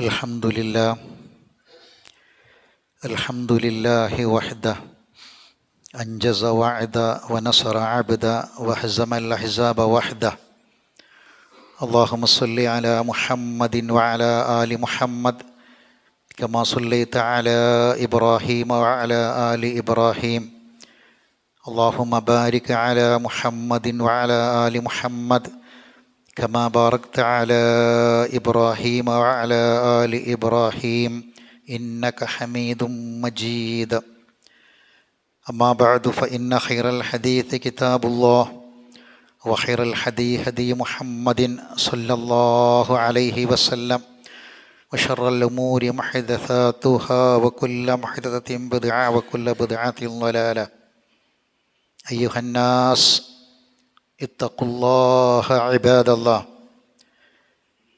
الحمد لله. الحمد لله وحده. أنجز وعدا ونصر عبدا وهزم الأحزاب وحده. اللهم صل على محمد وعلى آل محمد كما صليت على إبراهيم وعلى آل إبراهيم. اللهم بارك على محمد وعلى آل محمد كما باركت على إبراهيم وعلى آل إبراهيم إنك حميد مجيد. أما بعد فإن خير الحديث كتاب الله وخير الحديث هدي محمد صلى الله عليه وسلم وشر الأمور محدثاتها وكل محدثة بدعة وكل بدعة ضلالة. أيها الناس اتقوا الله عباد الله.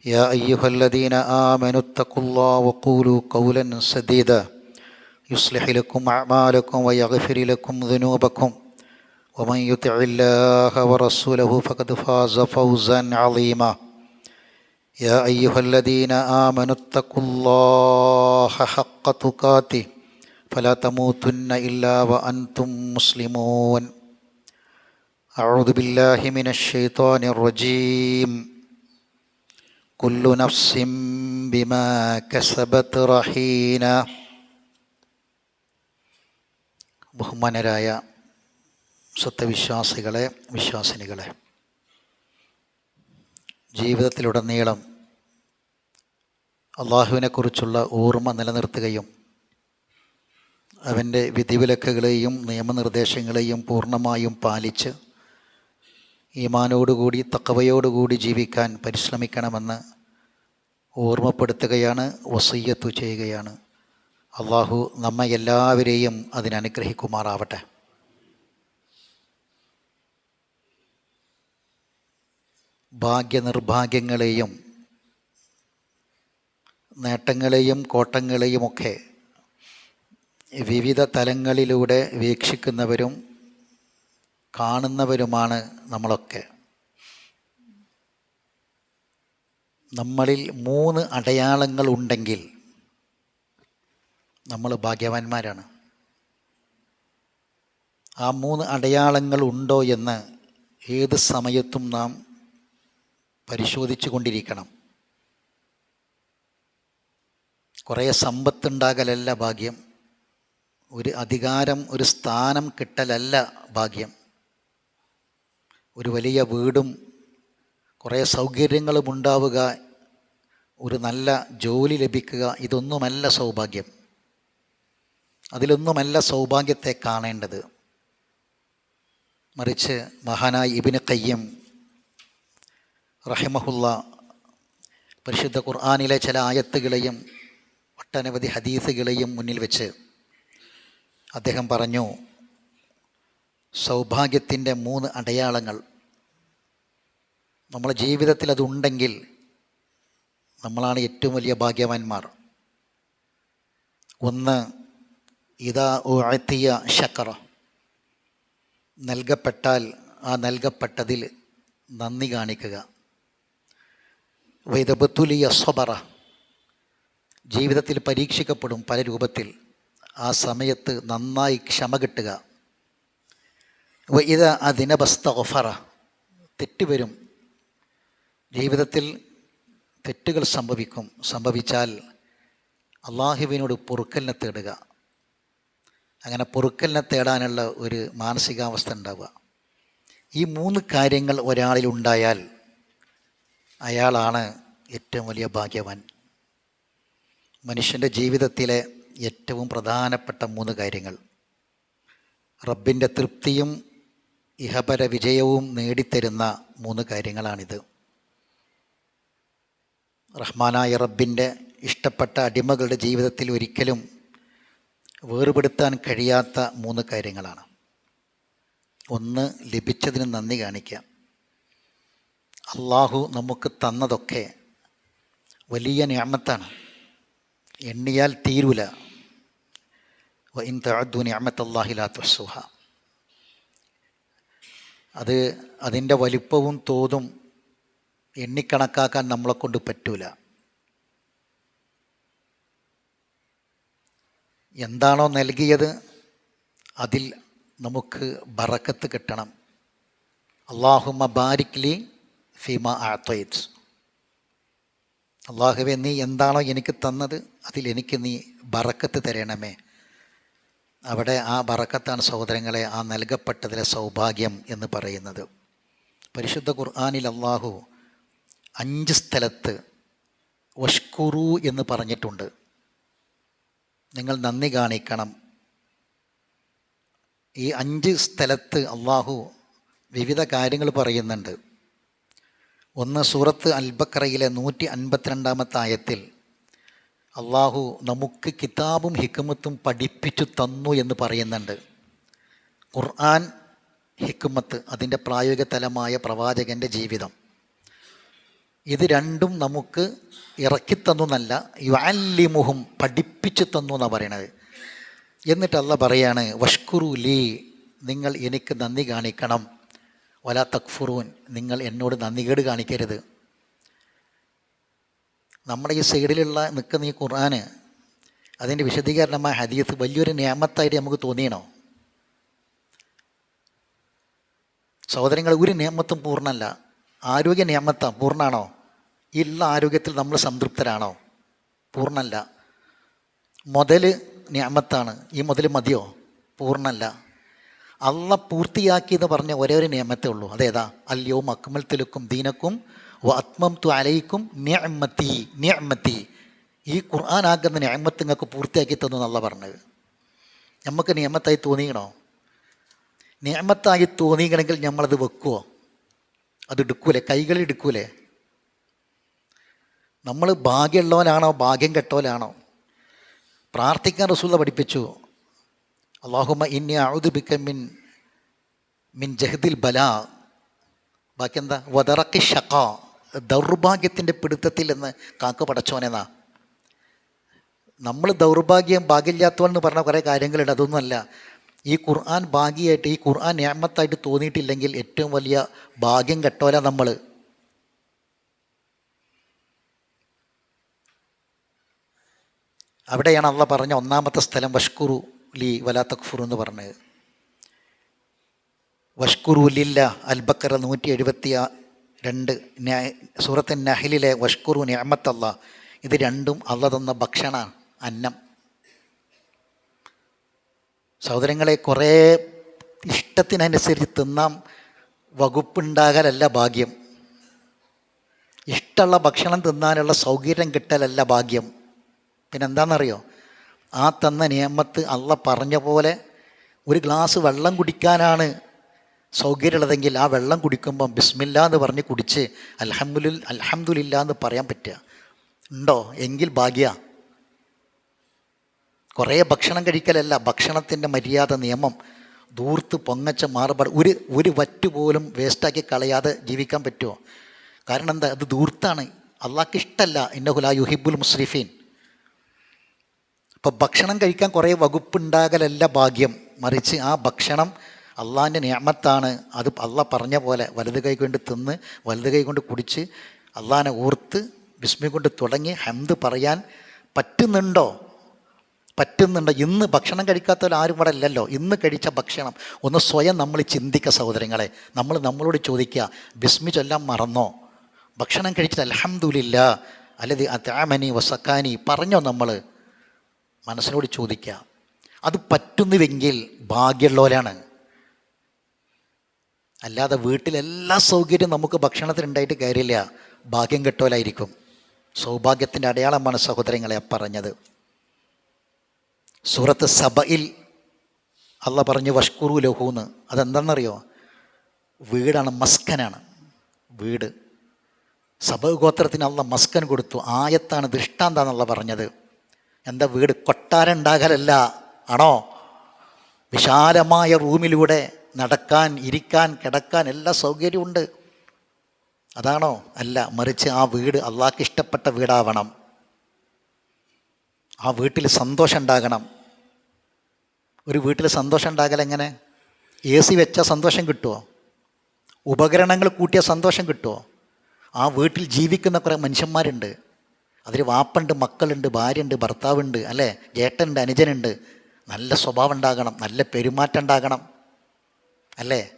يا أيها الذين آمنوا اتقوا الله وقولوا قولا سديدا. يصلح لكم أعمالكم ويغفر لكم ذنوبكم. ومن يطع الله ورسوله فقد فاز فوزا عظيما. يا أيها الذين آمنوا اتقوا الله حق تقاته. فلا تموتن إلا وأنتم مسلمون. أعوذ بالله من الشيطان الرجيم كل نفس بما كسبت رهينة ബഹുമാനരായ സത്യവിശ്വാസികളെ വിശ്വാസിനികളെ ജീവിതത്തിലുടനീളം അള്ളാഹുവിനെക്കുറിച്ചുള്ള ഓർമ്മ നിലനിർത്തുകയും അവൻ്റെ വിധിവിലക്കുകളെയും നിയമനിർദ്ദേശങ്ങളെയും പൂർണ്ണമായും പാലിച്ച് ഈമാനോടുകൂടി തക്കവയോടുകൂടി ജീവിക്കാൻ പരിശ്രമിക്കണമെന്ന് ഓർമ്മപ്പെടുത്തുകയാണ് വസയ്യത്തു ചെയ്യുകയാണ്. അള്ളാഹു നമ്മെ എല്ലാവരെയും അതിനനുഗ്രഹിക്കുമാറാവട്ടെ. ഭാഗ്യനിർഭാഗ്യങ്ങളെയും നേട്ടങ്ങളെയും കോട്ടങ്ങളെയുമൊക്കെ വിവിധ തലങ്ങളിലൂടെ വീക്ഷിക്കുന്നവരും കാണുന്നവരുമാണ് നമ്മളൊക്കെ. നമ്മളിൽ മൂന്ന് അടയാളങ്ങൾ ഉണ്ടെങ്കിൽ നമ്മൾ ഭാഗ്യവാന്മാരാണ്. ആ മൂന്ന് അടയാളങ്ങൾ ഉണ്ടോ എന്ന് ഏത് സമയത്തും നാം പരിശോധിച്ചു കൊണ്ടിരിക്കണം കുറേ സമ്പത്തുണ്ടാകലല്ല ഭാഗ്യം. ഒരു അധികാരം ഒരു സ്ഥാനം കിട്ടലല്ല ഭാഗ്യം. ഒരു വലിയ വീടും കുറേ സൗകര്യങ്ങളും ഉണ്ടാവുക ഒരു നല്ല ജോലി ലഭിക്കുക ഇതൊന്നുമല്ല സൗഭാഗ്യം. അതിലൊന്നുമല്ല സൗഭാഗ്യത്തെ കാണേണ്ടത്. മറിച്ച് മഹാനായ ഇബിന് കയ്യം റഹിമഹുല്ല പരിശുദ്ധ ഖുർആാനിലെ ചില ആയത്തുകളെയും ഒട്ടനവധി ഹദീസുകളെയും മുന്നിൽ വെച്ച് അദ്ദേഹം പറഞ്ഞു സൗഭാഗ്യത്തിന്റെ മൂന്ന് അടയാളങ്ങൾ. നമ്മളെ ജീവിതത്തിൽ അതുണ്ടെങ്കിൽ നമ്മളാണ് ഏറ്റവും വലിയ ഭാഗ്യവാന്മാർ. ഒന്ന് ഇതാ ഉഴത്തിയ ശക്കറ. നൽകപ്പെട്ടാൽ ആ നൽകപ്പെട്ടതിൽ നന്ദി കാണിക്കുക. വൈദബത്തുലിയ സ്വബറ. ജീവിതത്തിൽ പരീക്ഷിക്കപ്പെടും പല രൂപത്തിൽ. ആ സമയത്ത് നന്നായി ക്ഷമ കിട്ടുക. ഇത് അതിനബസ്ത ഒഫറ തെറ്റ് വരും. ജീവിതത്തിൽ തെറ്റുകൾ സംഭവിക്കും. സംഭവിച്ചാൽ അള്ളാഹുവിനോട് പൊറുക്കലിനെ തേടുക. അങ്ങനെ പൊറുക്കലിനെ തേടാനുള്ള ഒരു മാനസികാവസ്ഥ ഉണ്ടാവുക. ഈ മൂന്ന് കാര്യങ്ങൾ ഒരാളിൽ ഉണ്ടായാൽ അയാളാണ് ഏറ്റവും വലിയ ഭാഗ്യവാൻ. മനുഷ്യന്റെ ജീവിതത്തിലെ ഏറ്റവും പ്രധാനപ്പെട്ട മൂന്ന് കാര്യങ്ങൾ. റബ്ബിന്റെ തൃപ്തിയും ഇഹപര വിജയവും നേടിത്തരുന്ന മൂന്ന് കാര്യങ്ങളാണിത്. റഹ്മാനായ റബ്ബിന്റെ ഇഷ്ടപ്പെട്ട അടിമകളുടെ ജീവിതത്തിൽ ഒരിക്കലും വേർപെടുത്താൻ കഴിയാത്ത മൂന്ന് കാര്യങ്ങളാണ്. ഒന്ന് ലഭിച്ചതിന് നന്ദി കാണിക്കാം അള്ളാഹു നമുക്ക് തന്നതൊക്കെ വലിയ ഞാമത്താണ്. എണ്ണിയാൽ തീരൂല. ഇൻ തഅദ്ദു നിഅമത്തല്ലാഹി ലാ തുഹ്സുഹ. അത് അതിന്റെ വലിപ്പവും തോതും എണ്ണിക്കണക്കാക്കാൻ നമ്മളെ കൊണ്ട് പറ്റൂല. എന്താണോ നൽകിയത് അതിൽ നമുക്ക് ബറക്കത്ത് കിട്ടണം. അള്ളാഹുമ ബാരിക്ലി ഫീമ ആത്വയിറ്റ്സ് അള്ളാഹുവെ നീ എന്താണോ എനിക്ക് തന്നത് അതിൽ എനിക്ക് നീ ബറക്കത്ത് തരണമേ. അവിടെ ആ ബറക്കത്താണ് സഹോദരങ്ങളെ ആ നൽകപ്പെട്ടതിലെ സൗഭാഗ്യം എന്ന് പറയുന്നത്. പരിശുദ്ധ ഖുർആാനിൽ അള്ളാഹു അഞ്ച് സ്ഥലത്ത് വഷ്കുറു എന്ന് പറഞ്ഞിട്ടുണ്ട്. നിങ്ങൾ നന്ദി കാണിക്കണം. ഈ അഞ്ച് സ്ഥലത്ത് അള്ളാഹു വിവിധ കാര്യങ്ങൾ പറയുന്നുണ്ട്. ഒന്ന് സൂറത്ത് അൽബക്കറയിലെ നൂറ്റി അൻപത്തിരണ്ടാമത്തെ ആയത്തിൽ അള്ളാഹു നമുക്ക് കിതാബും ഹിക്കുമത്തും പഠിപ്പിച്ചു തന്നു എന്ന് പറയുന്നുണ്ട്. ഖുർആൻ ഹിക്കുമത്ത് അതിന്റെ പ്രായോഗിക തലമായ പ്രവാചകന്റെ ജീവിതം. ഇത് രണ്ടും നമുക്ക് ഇറക്കിത്തന്നു എന്നല്ല യുഅല്ലിമുഹും പഠിപ്പിച്ചു തന്നു എന്നാണ് പറയണത്. എന്നിട്ട് അല്ല പറയാണ് വഷ്കുറു ലീ നിങ്ങൾ എനിക്ക് നന്ദി കാണിക്കണം. വല തക്ഫുറൂൻ നിങ്ങൾ എന്നോട് നന്ദികേട് കാണിക്കരുത്. നമ്മുടെ ഈ സൈഡിലുള്ള നിൽക്കുന്ന ഈ ഖുർആൻ അതിന്റെ വിശദീകരണമായ ഹദീസ് വലിയൊരു നിയമത്തായിട്ട് നമുക്ക് തോന്നിയണോ? സഹോദരങ്ങൾ ഒരു നിയമത്തും പൂർണമല്ല. ആരോഗ്യ നിയമത്ത പൂർണമാണോ? ഇല്ല ആരോഗ്യത്തിൽ നമ്മൾ സംതൃപ്തരാണോ? പൂർണമല്ല. മുതൽ നിയമത്താണ്. ഈ മുതൽ മതിയോ? പൂർണമല്ല. അള്ള പൂർത്തിയാക്കി എന്ന് പറഞ്ഞ ഒരേ ഒരു നിയമത്തേ ഉള്ളൂ. അതേതാ? അല്ലയോ അക്മൽ തിലുക്കും ദീനക്കും വ അത്മം തു അലയിക്കും നിയമത്തി നിയമത്തി ഈ ആകുന്ന നിയമത്ത് നിങ്ങൾക്ക് പൂർത്തിയാക്കി തന്നു എന്നല്ല പറഞ്ഞത്. നമുക്ക് നിയമത്തായി തോന്നിയണോ നിയമത്തായി തോന്നിയണമെങ്കിൽ നമ്മളത് വെക്കുമോ അത് എടുക്കൂലേ? കൈകളിൽ എടുക്കൂലേ? നമ്മൾ ഭാഗ്യമുള്ളവനാണോ? ഭാഗ്യം കെട്ടവനാണോ? പ്രാർത്ഥിക്കാൻ റസൂല പഠിപ്പിച്ചു. അള്ളാഹുമ ഇന്നി ഔദുബിക്ക മിൻ മിൻ ജഹദിൽ ബല. ബാക്കി എന്താ? വതറക്കി ഷക്ക ദൗർഭാഗ്യത്തിന്റെ പിടുത്തത്തിൽ എന്ന് കാക്ക പടച്ചോനെന്നാ നമ്മൾ ദൗർഭാഗ്യം ഭാഗ്യമില്ലാത്തവൻ എന്ന് പറഞ്ഞ കുറേ കാര്യങ്ങളുണ്ട്. അതൊന്നുമല്ല. ഈ ഖുർആൻ ഭാഗ്യമായിട്ട് ഈ ഖുർആൻ ഞാമത്തായിട്ട് തോന്നിയിട്ടില്ലെങ്കിൽ ഏറ്റവും വലിയ ഭാഗ്യം കെട്ടോല നമ്മൾ അവിടെയാണ് അള്ള പറഞ്ഞ ഒന്നാമത്തെ സ്ഥലം വഷ്കുറു ലി വലാ തക്ഫുറു എന്ന് പറഞ്ഞത്. വഷ്കുറു ലില്ല അൽബക്കറ നൂറ്റി എഴുപത്തി രണ്ട് സൂറത്തിൻ നഹലിലെ വഷ്കുറു ഞാമത്തല്ല ഇത് രണ്ടും അള്ള തന്ന ഭക്ഷണ അന്നം. സഹോദരങ്ങളെ കുറേ ഇഷ്ടത്തിനനുസരിച്ച് തിന്നാം വകുപ്പുണ്ടാകലല്ല ഭാഗ്യം. ഇഷ്ടമുള്ള ഭക്ഷണം തിന്നാനുള്ള സൗകര്യം കിട്ടലല്ല ഭാഗ്യം. പിന്നെ എന്താണെന്നറിയോ ആ തന്ന നിയമത്ത് അള്ള പറഞ്ഞ പോലെ ഒരു ഗ്ലാസ് വെള്ളം കുടിക്കാനാണ് സൗകര്യമുള്ളതെങ്കിൽ ആ വെള്ളം കുടിക്കുമ്പം ബിസ്മില്ല എന്ന് പറഞ്ഞ് കുടിച്ച് അൽഹമുലിൽ അൽഹമുല്ല എന്ന് പറയാൻ പറ്റുക. ഉണ്ടോ? എങ്കിൽ ഭാഗ്യ. കുറേ ഭക്ഷണം കഴിക്കലല്ല ഭക്ഷണത്തിന്റെ മര്യാദ നിയമം. ദൂർത്ത് പൊങ്ങച്ച മാറുപാട് ഒരു ഒരു വറ്റ് പോലും വേസ്റ്റാക്കി കളയാതെ ജീവിക്കാൻ പറ്റുമോ? കാരണം എന്താ? അത് ദൂർത്താണ് അള്ളാഹ്ക്ക് ഇഷ്ടമല്ല ഇന്നഹുല യുഹിബുൽ മുസ്രിഫീൻ. അപ്പോൾ ഭക്ഷണം കഴിക്കാൻ കുറേ വകുപ്പുണ്ടാകലല്ല ഭാഗ്യം. മറിച്ച് ആ ഭക്ഷണം അള്ളാഹിന്റെ നിയമത്താണ് അത് അള്ള പറഞ്ഞ പോലെ വലത് കൈ കൊണ്ട് തിന്ന് വലത് കൈ കൊണ്ട് കുടിച്ച് അള്ളാഹിനെ ഓർത്ത് വിസ്മി കൊണ്ട് തുടങ്ങി ഹംദ് പറയാൻ പറ്റുന്നുണ്ടോ? പറ്റുന്നുണ്ടോ? ഇന്ന് ഭക്ഷണം കഴിക്കാത്തവർ ആരും ഇവിടെ ഇല്ലല്ലോ. ഇന്ന് കഴിച്ച ഭക്ഷണം. ഒന്ന് സ്വയം നമ്മൾ ചിന്തിക്കുക സഹോദരങ്ങളെ. നമ്മൾ നമ്മളോട് ചോദിക്കുക ബിസ്മി ചൊല്ലാൻ മറന്നോ? ഭക്ഷണം കഴിച്ചിട്ട് അലഹമ്മദില്ല അല്ലത് അതാമനി വസക്കാനി പറഞ്ഞോ നമ്മൾ? മനസ്സിനോട് ചോദിക്കുക. അത് പറ്റുന്നുവെങ്കിൽ ഭാഗ്യമുള്ളവരാണ്. അല്ലാതെ വീട്ടിലെല്ലാ സൗകര്യം നമുക്ക് ഭക്ഷണത്തിന് ഉണ്ടായിട്ട് കാര്യമില്ല. ഭാഗ്യം കെട്ടോലായിരിക്കും സൗഭാഗ്യത്തിന്റെ അടയാളമാണ് സഹോദരങ്ങളെ പറഞ്ഞത്. സൂറത്ത് സഭയിൽ അല്ല പറഞ്ഞു വഷ്കുറു ലഹൂന്ന്. അതെന്താണെന്നറിയോ? വീടാണ് മസ്കനാണ്. വീട്. സഭ ഗോത്രത്തിന് അള്ള മസ്കൻ കൊടുത്തു. ആയത്താണ് ദൃഷ്ടാന്താന്നുള്ള പറഞ്ഞത്. എന്താ വീട് കൊട്ടാരം ഉണ്ടാകലല്ല. ആണോ? വിശാലമായ റൂമിലൂടെ നടക്കാൻ ഇരിക്കാൻ കിടക്കാൻ എല്ലാ സൗകര്യമുണ്ട് അതാണോ? അല്ല മറിച്ച് ആ വീട് അള്ളാഹ്ക്ക് ഇഷ്ടപ്പെട്ട വീടാവണം. ആ വീട്ടിൽ സന്തോഷം ഉണ്ടാകണം. ഒരു വീട്ടിൽ സന്തോഷം ഉണ്ടാകൽ എങ്ങനെ? എ സി വെച്ചാൽ സന്തോഷം കിട്ടുമോ ഉപകരണങ്ങൾ കൂട്ടിയ സന്തോഷം കിട്ടുമോ ആ വീട്ടിൽ ജീവിക്കുന്ന കുറേ മനുഷ്യന്മാരുണ്ട്. അതിൽ വാപ്പുണ്ട് മക്കളുണ്ട് ഭാര്യയുണ്ട് ഭർത്താവുണ്ട് അല്ലേ? ജേട്ടനുണ്ട് അനുജനുണ്ട്. നല്ല സ്വഭാവം ഉണ്ടാകണം നല്ല പെരുമാറ്റം ഉണ്ടാകണം. അല്ലേ?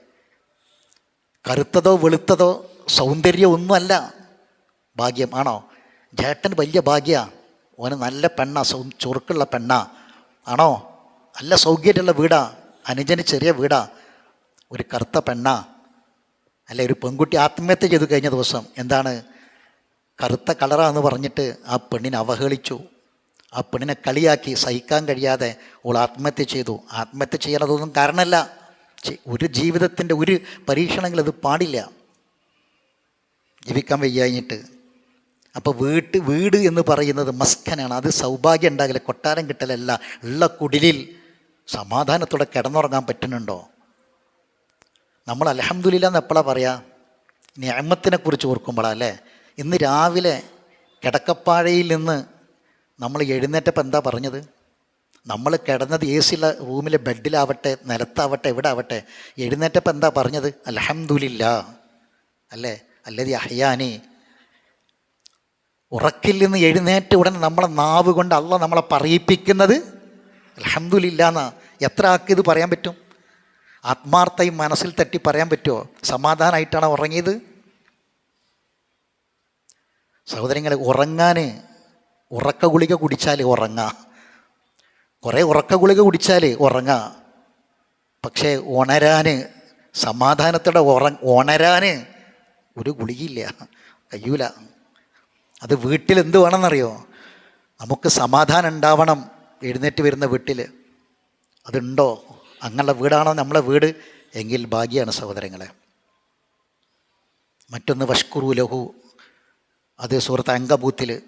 കറുത്തതോ വെളുത്തതോ സൗന്ദര്യം ഒന്നുമല്ല. ഭാഗ്യം ആണോ? ജേട്ടൻ വലിയ ഭാഗ്യ. ഓന് നല്ല പെണ്ണ സൗ ചുറുക്കുള്ള പെണ്ണ. ആണോ? നല്ല സൗകര്യമുള്ള വീടാ. അനുജന് ചെറിയ വീടാ. ഒരു കറുത്ത പെണ്ണ. അല്ലെ? ഒരു പെൺകുട്ടി ആത്മഹത്യ ചെയ്തു കഴിഞ്ഞ ദിവസം. എന്താണ്? കറുത്ത കളറാന്ന് പറഞ്ഞിട്ട് ആ പെണ്ണിനെ അവഹേളിച്ചു. ആ പെണ്ണിനെ കളിയാക്കി. സഹിക്കാൻ കഴിയാതെ ഓൾ ആത്മഹത്യ ചെയ്തു. ആത്മഹത്യ ചെയ്യാനതൊന്നും കാരണമല്ല. ഒരു ജീവിതത്തിന്റെ ഒരു പരീക്ഷണങ്ങൾ അത് പാടില്ല. ജീവിക്കാൻ വയ്യാഞ്ഞിട്ട്. അപ്പോൾ വീട്ട് വീട് എന്ന് പറയുന്നത് മസ്കനാണ്. അത് സൗഭാഗ്യം ഉണ്ടാകില്ല കൊട്ടാരം കിട്ടലല്ല. ഉള്ള കുടിലിൽ സമാധാനത്തോടെ കിടന്നുറങ്ങാൻ പറ്റുന്നുണ്ടോ? നമ്മൾ അലഹമ്മദില്ല എന്ന് എപ്പോഴാണ് പറയുക ഞാമത്തിനെ കുറിച്ച് ഓർക്കുമ്പോഴാണ് ഇന്ന് രാവിലെ കിടക്കപ്പാഴയിൽ നിന്ന് നമ്മൾ എഴുന്നേറ്റപ്പോൾ എന്താ പറഞ്ഞത്? നമ്മൾ കിടന്നത് എ സിയിലെ റൂമിലെ ബെഡിലാവട്ടെ നിലത്താവട്ടെ എവിടെ ആവട്ടെ എഴുന്നേറ്റപ്പോൾ എന്താ പറഞ്ഞത്? അലഹമുല്ല അല്ലേ? അല്ലതി അഹ്യാനി. ഉറക്കിൽ നിന്ന് എഴുന്നേറ്റ ഉടനെ നമ്മളെ നാവ് കൊണ്ട് അല്ല നമ്മളെ പറയിപ്പിക്കുന്നത് അലഹമുല്ലാന്നാ എത്ര ആൾക്ക് ഇത് പറയാൻ പറ്റും? ആത്മാർത്ഥയും മനസ്സിൽ തട്ടി പറയാൻ പറ്റുമോ സമാധാനമായിട്ടാണ് ഉറങ്ങിയത്? സഹോദരങ്ങളെ ഉറങ്ങാൻ ഉറക്ക ഗുളിക കുടിച്ചാൽ ഉറങ്ങാം. കുറേ ഉറക്ക ഗുളിക കുടിച്ചാൽ ഉറങ്ങാം. പക്ഷേ ഉണരാൻ സമാധാനത്തോടെ ഉറ ഉണരാൻ ഒരു ഗുളികയില്ല. കഴിയൂല അത് വീട്ടിൽ എന്ത് വേണമെന്നറിയോ? നമുക്ക് സമാധാനം ഉണ്ടാവണം എഴുന്നേറ്റ് വരുന്ന വീട്ടിൽ. അതുണ്ടോ? അങ്ങനെയുള്ള വീടാണോ നമ്മളെ വീട്? എങ്കിൽ ഭാഗ്യമാണ് സഹോദരങ്ങളെ. മറ്റൊന്ന് വഷ്കുറു ലഹു. അത് സുഹൃത്ത് അങ്കബൂത്തിൽ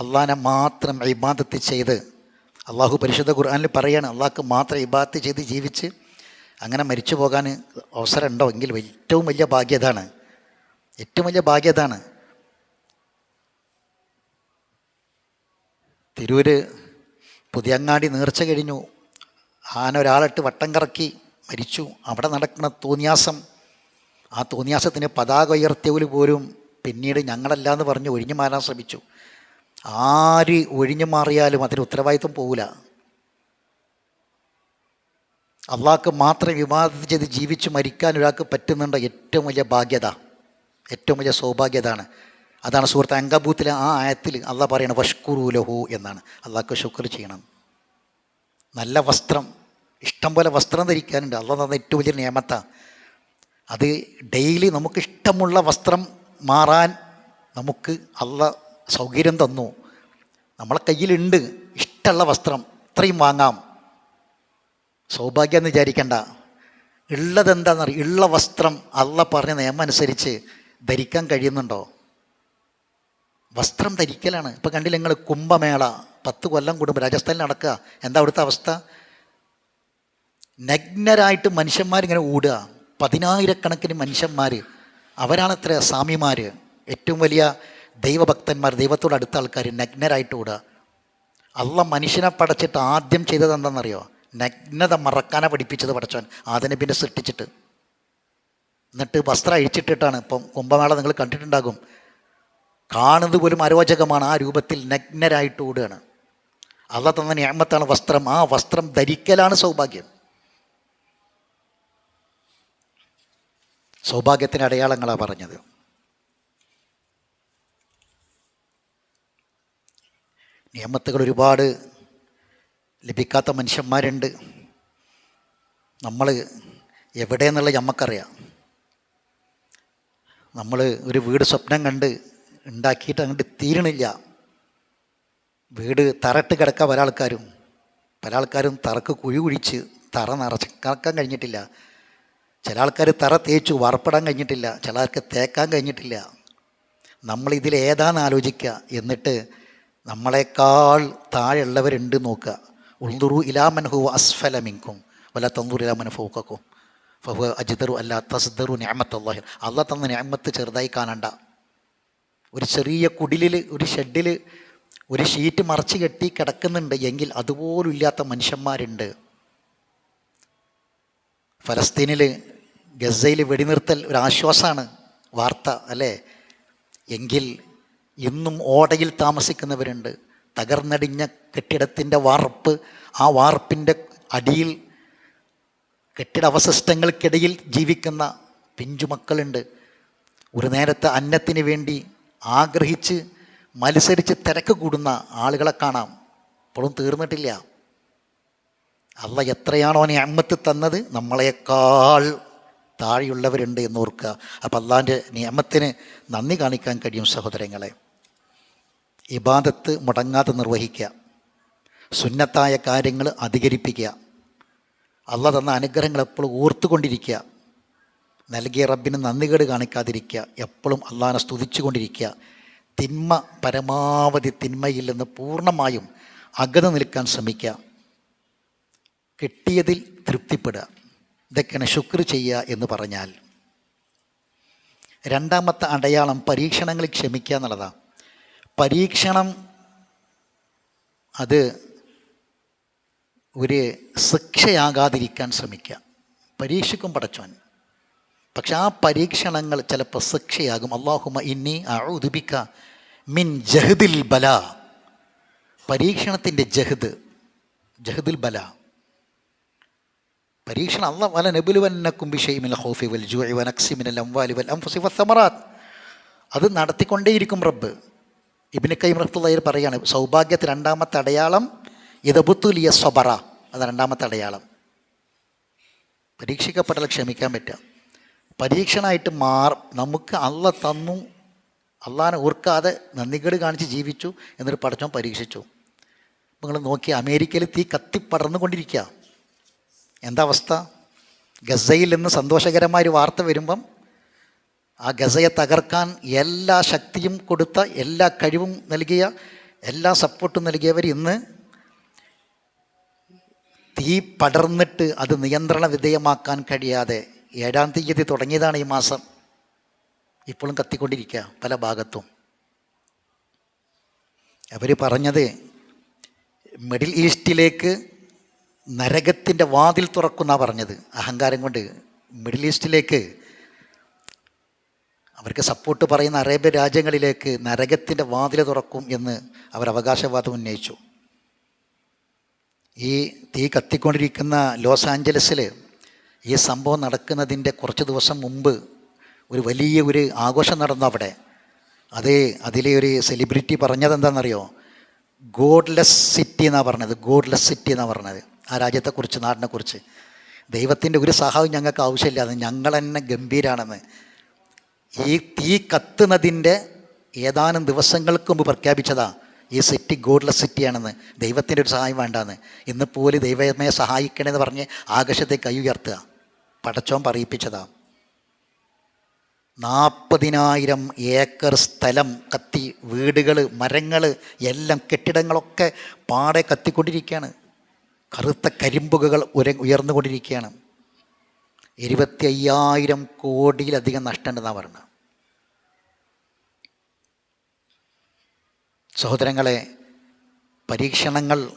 അള്ളാനെ മാത്രം ഇബാദത്ത് ചെയ്ത് അള്ളാഹു പരിശുദ്ധ ഖുർആാനിൽ പറയാണ് അള്ളാഹ്ക്ക് മാത്രം ഇബാത്ത് ചെയ്ത് ജീവിച്ച് അങ്ങനെ മരിച്ചു പോകാൻ അവസരം ഉണ്ടോ എങ്കിൽ ഏറ്റവും വലിയ ഭാഗ്യതാണ് ഏറ്റവും വലിയ ഭാഗ്യതാണ് തിരൂര് പുതിയങ്ങാടി നേർച്ച കഴിഞ്ഞു. ആന ഒരാളിട്ട് വട്ടം കറക്കി മരിച്ചു. അവിടെ നടക്കുന്ന തോന്നിയാസം ആ തോന്നിയാസത്തിന് പതാക ഉയർത്തിയവർ പോലും പിന്നീട് ഞങ്ങളല്ല എന്ന് പറഞ്ഞ് ഒഴിഞ്ഞു മാറാൻ ശ്രമിച്ചു. ആര് ഒഴിഞ്ഞു മാറിയാലും അതിന് ഉത്തരവാദിത്വം പോകില്ല അള്ളാഹ്ക്ക് മാത്രം വിവാദം ചെയ്ത് ജീവിച്ച് മരിക്കാൻ ഒരാൾക്ക് പറ്റുന്നുണ്ടോ ഏറ്റവും വലിയ ഭാഗ്യത. ഏറ്റവും വലിയ സൗഭാഗ്യതാണ് അതാണ്. സുഹൃത്ത് അങ്കബൂത്തിലെ ആ ആയത്തിൽ അള്ളാഹ് പറയണത് വഷ്കുറു ലഹു എന്നാണ്. അള്ളാഹ്ക്ക് ശുക്ർ ചെയ്യണം. നല്ല വസ്ത്രം ഇഷ്ടം പോലെ വസ്ത്രം ധരിക്കാനുണ്ട്. അള്ളാഹ് തന്ന ഏറ്റവും വലിയ നിയമത്താണ് അത് ഡെയിലി നമുക്ക് ഇഷ്ടമുള്ള വസ്ത്രം മാറാൻ നമുക്ക് അള്ള സൗകര്യം തന്നു. നമ്മളെ കയ്യിലുണ്ട്. ഇഷ്ടമുള്ള വസ്ത്രം. ഇത്രയും വാങ്ങാം. സൗഭാഗ്യം എന്ന് വിചാരിക്കണ്ട. ഉള്ളതെന്താണെന്നറിയ ഉള്ള വസ്ത്രം അള്ള പറഞ്ഞ നിയമം അനുസരിച്ച് ധരിക്കാൻ കഴിയുന്നുണ്ടോ? വസ്ത്രം ധരിക്കലാണ്. ഇപ്പം കണ്ടില്ല നിങ്ങൾ കുംഭമേള. പത്ത് കൊല്ലം കൂടുമ്പോൾ രാജസ്ഥാനിൽ നടക്കുക. എന്താ അവിടുത്തെ അവസ്ഥ? നഗ്നരായിട്ട് മനുഷ്യന്മാരിങ്ങനെ ഓടുക. പതിനായിരക്കണക്കിന് മനുഷ്യന്മാർ അവരാണത്ര സ്വാമിമാർ ഏറ്റവും വലിയ ദൈവഭക്തന്മാർ ദൈവത്തോട് അടുത്ത ആൾക്കാർ നഗ്നരായിട്ട് ഓടുക അള്ള മനുഷ്യനെ പടച്ചിട്ട് ആദ്യം ചെയ്തത് എന്താണെന്നറിയോ? നഗ്നത മറക്കാനെ പഠിപ്പിച്ചത് പടച്ചവൻ. ആദ്യം പിന്നെ സൃഷ്ടിച്ചിട്ട്. എന്നിട്ട് വസ്ത്രം അഴിച്ചിട്ടിട്ടാണ്. ഇപ്പം കുംഭമേള നിങ്ങൾ കണ്ടിട്ടുണ്ടാകും. കാണുന്നത് പോലും അരോചകമാണ് ആ രൂപത്തിൽ നഗ്നരായിട്ട് ഓടുകയാണ് അള്ള തന്ന ഞാമത്താണ് വസ്ത്രം. ആ വസ്ത്രം ധരിക്കലാണ് സൗഭാഗ്യം. സൗഭാഗ്യത്തിന്റെ അടയാളങ്ങളാണ് പറഞ്ഞത്. നിയമത്തുകൾ ഒരുപാട് ലഭിക്കാത്ത മനുഷ്യന്മാരുണ്ട്. നമ്മൾ എവിടെ എന്നുള്ള നമുക്കറിയാം നമ്മൾ ഒരു വീട് സ്വപ്നം കണ്ട് ഉണ്ടാക്കിയിട്ട് അങ്ങോട്ട് തീരണില്ല. വീട് തറട്ട് കിടക്കാൻ പല ആൾക്കാരും പല ആൾക്കാരും തറക്ക് കുഴി കുഴിച്ച് തറ നിറച്ച് കറക്കാൻ കഴിഞ്ഞിട്ടില്ല. ചില ആൾക്കാർ തറ തേച്ചു വറപ്പിടാൻ കഴിഞ്ഞിട്ടില്ല. ചില ആൾക്ക് തേക്കാൻ കഴിഞ്ഞിട്ടില്ല. ഏതാന്ന് ആലോചിക്കുക. എന്നിട്ട് നമ്മളെക്കാൾ താഴെയുള്ളവരുണ്ട് നോക്കുക. ഉൾതുറു ഇലാമൻഹു അസ്ഫലമിങ്കും വല്ല തന്ദുർ ഇലാമൻ ഫൗക്കും ഫഹു അജിദറു അല്ല തസ്ദറു ഞാമത്ത് അള്ളാഹി അള്ളാഹ് തന്ന ഞാമത്ത് ചെറുതായി കാണണ്ട. ഒരു ചെറിയ കുടിലിൽ ഒരു ഷെഡിൽ ഒരു ഷീറ്റ് മറച്ച് കെട്ടി കിടക്കുന്നുണ്ട് എങ്കിൽ അതുപോലും ഇല്ലാത്ത മനുഷ്യന്മാരുണ്ട്. ഫലസ്തീനിൽ ഗസയിൽ വെടിനിർത്തൽ ഒരു ആശ്വാസമാണ് വാർത്ത അല്ലേ? എങ്കിൽ ഇന്നും ഓടയിൽ താമസിക്കുന്നവരുണ്ട്. തകർന്നടിഞ്ഞ കെട്ടിടത്തിന്റെ വാർപ്പ് ആ വാർപ്പിന്റെ അടിയിൽ കെട്ടിട അവശിഷ്ടങ്ങൾക്കിടയിൽ ജീവിക്കുന്ന പിഞ്ചുമക്കളുണ്ട് ഒരു നേരത്തെ അന്നത്തിന് വേണ്ടി ആഗ്രഹിച്ച് മത്സരിച്ച് തിരക്ക് കൂടുന്ന ആളുകളെ കാണാം. ഇപ്പോഴും തീർന്നിട്ടില്ല. അല്ല എത്രയാണോ അവനെ അമ്മത്ത് തന്നത് നമ്മളെക്കാൾ താഴെയുള്ളവരുണ്ട് എന്ന് ഓർക്കുക. അപ്പം അള്ളാന്റെ നിയമത്തിന് നന്ദി കാണിക്കാൻ കഴിയും സഹോദരങ്ങളെ. ഇബാദത്ത് മുടങ്ങാതെ നിർവഹിക്കുക. സുന്നത്തായ കാര്യങ്ങൾ അധികരിപ്പിക്കുക. അള്ള തന്ന അനുഗ്രഹങ്ങൾ എപ്പോഴും ഓർത്തുകൊണ്ടിരിക്കുക. നൽകിയ റബ്ബിന് നന്ദികേട് കാണിക്കാതിരിക്കുക. എപ്പോഴും അള്ളഹാനെ സ്തുതിച്ചുകൊണ്ടിരിക്കുക. തിന്മ പരമാവധി തിന്മയിൽ നിന്ന് പൂർണമായും അകന്നു നിൽക്കാൻ ശ്രമിക്കുക. കിട്ടിയതിൽ തൃപ്തിപ്പെടുക. ഇതൊക്കെയാണ് ശുക്ർ ചെയ്യുക എന്ന് പറഞ്ഞാൽ. രണ്ടാമത്തെ അടയാളം പരീക്ഷണങ്ങളിൽ ക്ഷമിക്കുക എന്നുള്ളതാണ്. പരീക്ഷണം അത് ഒരു ശിക്ഷയാകാതിരിക്കാൻ ശ്രമിക്കുക. പരീക്ഷിക്കും പടച്ചോൻ പക്ഷെ ആ പരീക്ഷണങ്ങൾ ചിലപ്പോൾ ശിക്ഷയാകും. അള്ളാഹുമ ഇന്നി ഉദിപ്പിക്ക മിൻ ജഹദിൽ ബല. പരീക്ഷണത്തിന്റെ ജഹദ് ജഹദിൽ ബല. പരീക്ഷണം അല്ല വല നബുലുവന്നക്കും ബിഷൈമിൽ ഹൗഫി വൽ ജൂഇ വനക്സിമിനൽ അംവാലി വൽ സമറാത്ത്. അത് നടത്തിക്കൊണ്ടേയിരിക്കും റബ്ബ്. ഇബിന് കൈം റഹ്ത്തുള്ളയിൽ പറയുകയാണ് സൗഭാഗ്യത്തിൽ രണ്ടാമത്തെ അടയാളം ഇതബുത്തുലിയ സ്വബറ അത് രണ്ടാമത്തെ അടയാളം. പരീക്ഷിക്കപ്പെട്ടാൽ ക്ഷമിക്കാൻ പറ്റുക. പരീക്ഷണമായിട്ട് മാറും നമുക്ക് അള്ള തന്നു അള്ളാനെ ഓർക്കാതെ നന്ദികേട് കാണിച്ച് ജീവിച്ചു എന്നൊരു പഠിച്ചോ പരീക്ഷിച്ചു. നിങ്ങൾ നോക്കി അമേരിക്കയിൽ തീ കത്തിപ്പടർന്നുകൊണ്ടിരിക്കുക എന്താ അവസ്ഥ? ഗസയിൽ നിന്ന് സന്തോഷകരമായൊരു വാർത്ത വരുമ്പം ആ ഗസയെ തകർക്കാൻ എല്ലാ ശക്തിയും കൊടുത്ത എല്ലാ കഴിവും നൽകിയ എല്ലാ സപ്പോർട്ടും നൽകിയവർ ഇന്ന് തീ പടർന്നിട്ട് അത് നിയന്ത്രണ വിധേയമാക്കാൻ കഴിയാതെ ഏഴാം തീയതി തുടങ്ങിയതാണ് ഈ മാസം. ഇപ്പോഴും കത്തിക്കൊണ്ടിരിക്കുക പല ഭാഗത്തും. അവർ പറഞ്ഞത് മിഡിൽ ഈസ്റ്റിലേക്ക് നരകത്തിന്റെ വാതിൽ തുറക്കുന്ന പറഞ്ഞത്. അഹങ്കാരം കൊണ്ട് മിഡിൽ ഈസ്റ്റിലേക്ക് അവർക്ക് സപ്പോർട്ട് പറയുന്ന അറേബ്യ രാജ്യങ്ങളിലേക്ക് നരകത്തിന്റെ വാതിൽ തുറക്കും എന്ന് അവർ അവകാശവാദം ഉന്നയിച്ചു. ഈ തീ കത്തിക്കൊണ്ടിരിക്കുന്ന ലോസ് ആഞ്ചലസിൽ ഈ സംഭവം നടക്കുന്നതിന്റെ കുറച്ച് ദിവസം മുമ്പ് ഒരു വലിയ ഒരു ആഘോഷം നടന്നു അവിടെ. അത് അതിലെ ഒരു സെലിബ്രിറ്റി പറഞ്ഞത് എന്താണെന്നറിയോ ഗോഡ്ലെസ് സിറ്റി എന്നാണ് പറഞ്ഞത്. ഗോഡ്ലെസ് സിറ്റി എന്നാണ് പറഞ്ഞത്. ആ രാജ്യത്തെക്കുറിച്ച് നാടിനെക്കുറിച്ച്. ദൈവത്തിന്റെ ഒരു സഹായം ഞങ്ങൾക്ക് ആവശ്യമില്ല. അത് ഞങ്ങൾ തന്നെ ഗംഭീരാണെന്ന്. ഈ തീ കത്തുന്നതിന്റെ ഏതാനും ദിവസങ്ങൾക്ക് മുമ്പ് പ്രഖ്യാപിച്ചതാ ഈ സിറ്റി ഗോഡ്ലെസ് സിറ്റിയാണെന്ന് ദൈവത്തിന്റെ ഒരു സഹായം വേണ്ടാന്ന്. ഇന്ന് പോലും ദൈവമേ സഹായിക്കണമെന്ന് പറഞ്ഞ് ആകാശത്തെ കൈ ഉയർത്തുക. പടച്ചോൻ പറയിപ്പിച്ചതാ. നാൽപ്പതിനായിരം ഏക്കർ സ്ഥലം കത്തി വീടുകൾ മരങ്ങൾ എല്ലാം കെട്ടിടങ്ങളൊക്കെ പാടെ കത്തിക്കൊണ്ടിരിക്കുകയാണ്. കറുത്ത കരിമ്പുകകൾ ഉയർന്നുകൊണ്ടിരിക്കുകയാണ്. ഇരുപത്തി അയ്യായിരം കോടിയിലധികം നഷ്ടമുണ്ടെന്നാണ് പറഞ്ഞത് സഹോദരങ്ങളെ പരീക്ഷണങ്ങൾ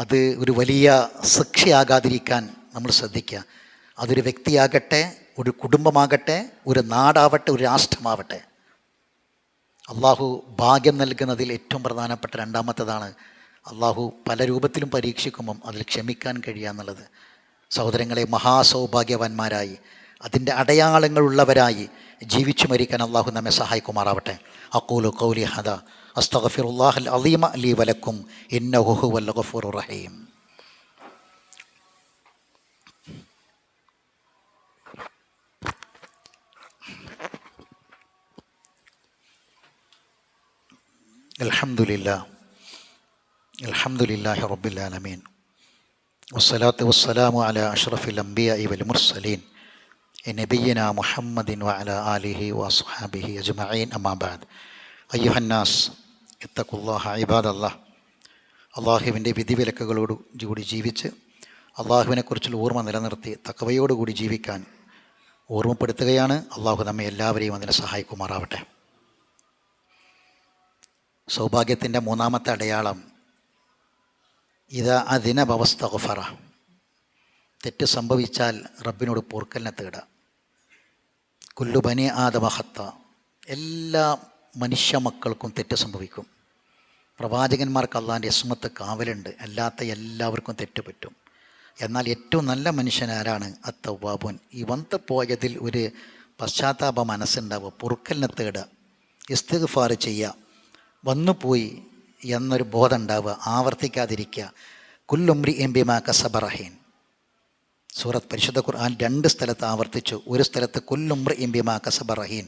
അത് ഒരു വലിയ ശിക്ഷയാകാതിരിക്കാൻ നമ്മൾ ശ്രദ്ധിക്കുക. അതൊരു വ്യക്തിയാകട്ടെ ഒരു കുടുംബമാകട്ടെ ഒരു നാടാവട്ടെ ഒരു രാഷ്ട്രമാവട്ടെ. അള്ളാഹു ഭാഗ്യം നൽകുന്നതിൽ ഏറ്റവും പ്രധാനപ്പെട്ട രണ്ടാമത്തേതാണ്. അള്ളാഹു പല രൂപത്തിലും പരീക്ഷിക്കുമ്പം അതിൽ ക്ഷമിക്കാൻ കഴിയുക എന്നുള്ളത് സഹോദരങ്ങളെ മഹാസൗഭാഗ്യവാന്മാരായി അതിൻ്റെ അടയാളങ്ങളുള്ളവരായി ജീവിച്ചു മരിക്കാൻ അള്ളാഹു നമ്മെ സഹായിക്കുമാറാവട്ടെ അക്കൂലു കൗലി ഹദ അസ്തഗഫിറുല്ലാഹൽ അലീമ അലി വലക്കും ഇന്നഹു വൽ ഗഫൂർ റഹീം الحمد لله الحمد لله رب العالمين വസ്സലാത്ത് വസ്സലാമു അല അഷ്റഫിൽ അംബിയ ഇവൽ മുർസലീൻ നബിയന മുഹമ്മദിൻ വഅല ആലിഹി വസ്ഹാബിഹി അജ്മഈൻ അമാബാദ് അയ്യുഹന്നാസ് ഇത്തഖുല്ലാഹ ഇബാദ് അല്ലാഹ് അള്ളാഹുവിന്റെ വിധിവിലക്കുകളോട് കൂടി ജീവിച്ച് അള്ളാഹുവിനെക്കുറിച്ചുള്ള ഓർമ്മ നിലനിർത്തി തക്കവയോടുകൂടി ജീവിക്കാൻ ഓർമ്മപ്പെടുത്തുകയാണ് അള്ളാഹു നമ്മെ എല്ലാവരെയും അതിനെ സഹായിക്കുമാറാവട്ടെ. സൗഭാഗ്യത്തിന്റെ മൂന്നാമത്തെ അടയാളം ഇത് അതിനവസ്ഥ ഗുഫറ തെറ്റ് സംഭവിച്ചാൽ റബ്ബിനോട് പോർക്കലിനെ തേടുക കുല്ലു ബനി ആദമഹത്ത എല്ലാ മനുഷ്യ മക്കൾക്കും തെറ്റ് സംഭവിക്കും. പ്രവാചകന്മാർക്ക് അള്ളാന്റെ ഇസ്മത്ത് കാവലുണ്ട്. അല്ലാത്ത എല്ലാവർക്കും തെറ്റ് പറ്റും. എന്നാൽ ഏറ്റവും നല്ല മനുഷ്യൻ ആരാണ്? അത്തവാബുൻ. ഈ വന്ത് പോയതിൽ ഒരു പശ്ചാത്താപ മനസ്സുണ്ടാവുക. പൊറുക്കലിനെ തേടുക ഇസ്തിഗ്ഫാർ ചെയ്യുക. വന്നുപോയി എന്നൊരു ബോധം ഉണ്ടാവുക ആവർത്തിക്കാതിരിക്കുക. കുല്ലുംരി എം ബിമാ കസബറഹീൻ സൂറത്ത് പരിശുദ്ധ ഖുർആൻ രണ്ട് സ്ഥലത്ത് ആവർത്തിച്ചു. ഒരു സ്ഥലത്ത് കുല്ലുംറി എം ബി മാ കസബറഹീൻ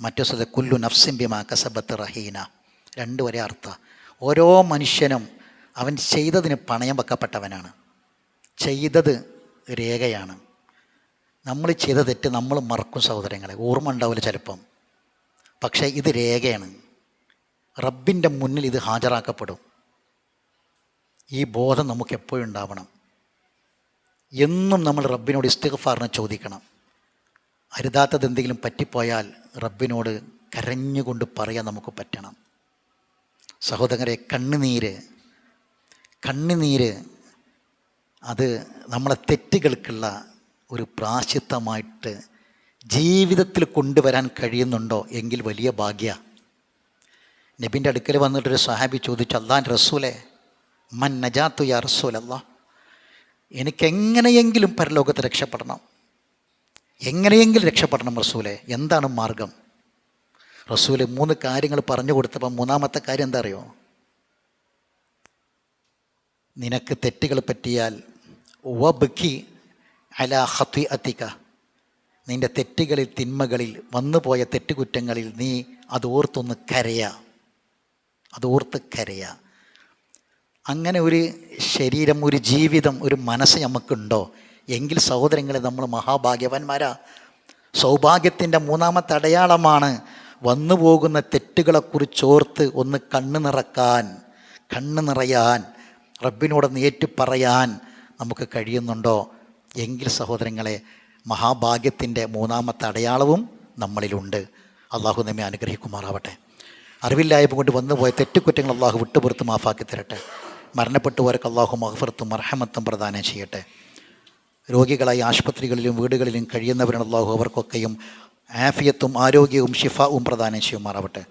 മറ്റു സ്ഥലത്ത് കുല്ലു നഫ്സിം ബി മാ കസബത്ത് റഹീന. രണ്ട് ഒരേ അർത്ഥ. ഓരോ മനുഷ്യനും അവൻ ചെയ്തതിന് പണയം വെക്കപ്പെട്ടവനാണ്. ചെയ്തത് രേഖയാണ്. നമ്മൾ ചെയ്ത തെറ്റ് നമ്മൾ മറക്കും സഹോദരങ്ങളെ. ഓർമ്മ ഉണ്ടാവില്ല ചിലപ്പം. പക്ഷേ ഇത് രേഖയാണ്. റബ്ബിന്റെ മുന്നിൽ ഇത് ഹാജരാക്കപ്പെടും. ഈ ബോധം നമുക്ക് എപ്പോഴും ഉണ്ടാവണം. എന്നും നമ്മൾ റബ്ബിനോട് ഇസ്തിഗ്ഫാറിനെ ചോദിക്കണം. അരുതാത്തത് എന്തെങ്കിലും പറ്റിപ്പോയാൽ റബ്ബിനോട് കരഞ്ഞുകൊണ്ട് പറയാൻ നമുക്ക് പറ്റണം. സഹോദരങ്ങളെ കണ്ണുനീര് കണ്ണുനീര് അത് നമ്മളെ തെറ്റുകൾക്കുള്ള ഒരു പ്രാശിത്തമായിട്ട് ജീവിതത്തിൽ കൊണ്ടുവരാൻ കഴിയുന്നുണ്ടോ? എങ്കിൽ വലിയ ഭാഗ്യ. നബിന്റെ അടുക്കൽ വന്നിട്ടൊരു സഹാബി ചോദിച്ചു അള്ളാൻ റസൂലെ മൻ നജാത്തു യാ റസൂൽ അല്ലാ എനിക്കെങ്ങനെയെങ്കിലും പരലോകത്ത് രക്ഷപ്പെടണം. എങ്ങനെയെങ്കിലും രക്ഷപ്പെടണം റസൂലെ എന്താണ് മാർഗം? റസൂൽ മൂന്ന് കാര്യങ്ങൾ പറഞ്ഞു കൊടുത്തപ്പോൾ മൂന്നാമത്തെ കാര്യം എന്താ അറിയോ നിനക്ക് തെറ്റുകൾ പറ്റിയാൽ വബക്കി അല ഹത്തി അത്തിക്ക നിന്റെ തെറ്റുകളിൽ തിന്മകളിൽ വന്നുപോയ തെറ്റുകുറ്റങ്ങളിൽ നീ അത് ഓർത്തൊന്ന് കരയ. അത് കരയുക കരയ. അങ്ങനെ ഒരു ശരീരം ഒരു ജീവിതം ഒരു മനസ്സ് നമുക്കുണ്ടോ? എങ്കിൽ സഹോദരങ്ങളെ നമ്മൾ മഹാഭാഗ്യവാന്മാരാ. സൗഭാഗ്യത്തിന്റെ മൂന്നാമത്തെ അടയാളമാണ് വന്നു പോകുന്ന തെറ്റുകളെക്കുറിച്ചോർത്ത് ഒന്ന് കണ്ണു നിറക്കാൻ കണ്ണു നിറയാൻ റബ്ബിനോട് നേറ്റു പറയാൻ നമുക്ക് കഴിയുന്നുണ്ടോ? എങ്കിൽ സഹോദരങ്ങളെ മഹാഭാഗ്യത്തിന്റെ മൂന്നാമത്തെ അടയാളവും നമ്മളിലുണ്ട്. അള്ളാഹു നമ്മെ അനുഗ്രഹിക്കുമാറാവട്ടെ. അറിവില്ലായ്മ കൊണ്ട് വന്നുപോയ തെറ്റുകുറ്റങ്ങൾ അള്ളാഹു വിട്ടുപുറത്ത് മാഫാക്കി തരട്ടെ. മരണപ്പെട്ടുപോരൊക്കെ അള്ളാഹു മഹഫറത്തും അർഹമത്തും പ്രദാനം ചെയ്യട്ടെ. രോഗികളായി ആശുപത്രികളിലും വീടുകളിലും കഴിയുന്നവരാണ് അള്ളാഹു അവർക്കൊക്കെയും ആഫിയത്തും ആരോഗ്യവും ഷിഫാവും പ്രദാനം ചെയ്യുമാറാവട്ടെ.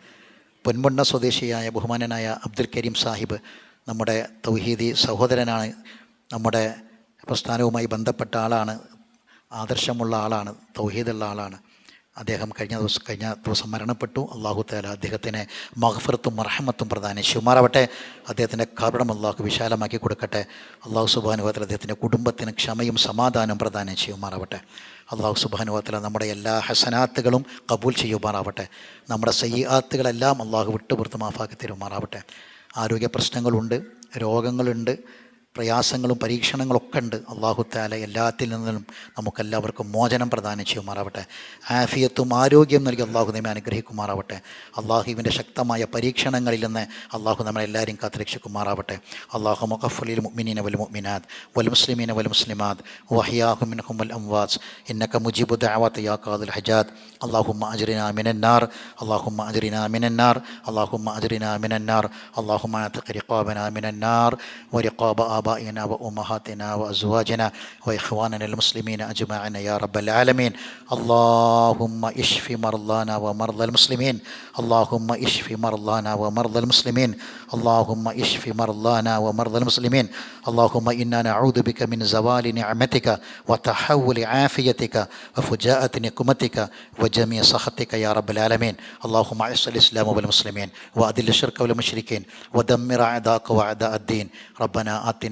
പൊന്മുണ്ണ സ്വദേശിയായ ബഹുമാനനായ അബ്ദുൽ കരീം സാഹിബ് നമ്മുടെ തൗഹീദി സഹോദരനാണ് നമ്മുടെ പ്രസ്ഥാനവുമായി ബന്ധപ്പെട്ട ആളാണ് ആദർശമുള്ള ആളാണ് തൗഹീദുള്ള ആളാണ്. അദ്ദേഹം കഴിഞ്ഞ ദിവസം കഴിഞ്ഞ ദിവസം മരണപ്പെട്ടു. അള്ളാഹു താല അദ്ദേഹത്തിന് മഹഫറത്തും മർഹമത്തും പ്രധാന ശിവമാറാവട്ടെ അദ്ദേഹത്തിന്റെ കാരണം അള്ളാഹു വിശാലമാക്കി കൊടുക്കട്ടെ. അള്ളാഹു സുബാനുഭവത്തിൽ അദ്ദേഹത്തിന്റെ കുടുംബത്തിന് ക്ഷമയും സമാധാനവും പ്രധാന ചെയ്യുമാറാവട്ടെ അള്ളാഹു സുബാനുഭവത്തിൽ നമ്മുടെ എല്ലാ ഹസനാത്തുകളും കബൂൽ ചെയ്യുമാറാവട്ടെ നമ്മുടെ സയ്യാത്തുകളെല്ലാം അള്ളാഹു വിട്ടുപുറത്ത് മാഫാക്കി തരുമാറാവട്ടെ ആരോഗ്യ പ്രശ്നങ്ങളുണ്ട് രോഗങ്ങളുണ്ട് പ്രയാസങ്ങളും പരീക്ഷണങ്ങളൊക്കെ ഉണ്ട്. അള്ളാഹുത്താല എല്ലാത്തിൽ നിന്നും നമുക്കെല്ലാവർക്കും മോചനം പ്രദാനം ചെയ്യുമാറാവട്ടെ. ആഫിയത്തും ആരോഗ്യം നൽകി അള്ളാഹു നമ്മെ അനുഗ്രഹിക്കുമാറാവട്ടെ. അള്ളാഹുവിന്റെ ശക്തമായ പരീക്ഷണങ്ങളിൽ നിന്ന് അള്ളാഹു നമ്മളെല്ലാവരും കാത്തുരക്ഷിക്കുമാറാവട്ടെ. അള്ളാഹു മുഖഫുലിൽ മുഅ്മിനീന വൽ മുഅ്മിനാത് വൽ മുസ്ലിമീന വൽ മുസ്ലിമാത് വഹിയാഹു മിൻഹുമൽ അംവാസ് ഇന്നക മുജീബു ദഅവത്ത് യാ ഖാദുൽ ഹജാത്. അള്ളാഹു അജ്റിന മിനന്നാർ അള്ളാഹു അജ്റിന മിനന്നാർ അള്ളാഹു അജ്റിന മിനന്നാർ അള്ളാഹു അത്ഖ റിഖാബന മിനന്നാർ വ റിഖാബ آبائنا وأمهاتنا وأزواجنا وإخواننا المسلمين أجمعين يا رب العالمين. اللهم اشف مرضانا ومرضى المسلمين. اللهم اشف مرضانا ومرضى المسلمين. اللهم اشف مرضانا ومرضى المسلمين. اللهم إنا نعوذ بك من زوال نعمتك وتحول عافيتك وفجاءة نقمتك وجميع سخطك يا رب العالمين. اللهم أعز الإسلام والمسلمين وأذل الشرك والمشركين ودمر أعداءك وأعداء الدين. ربنا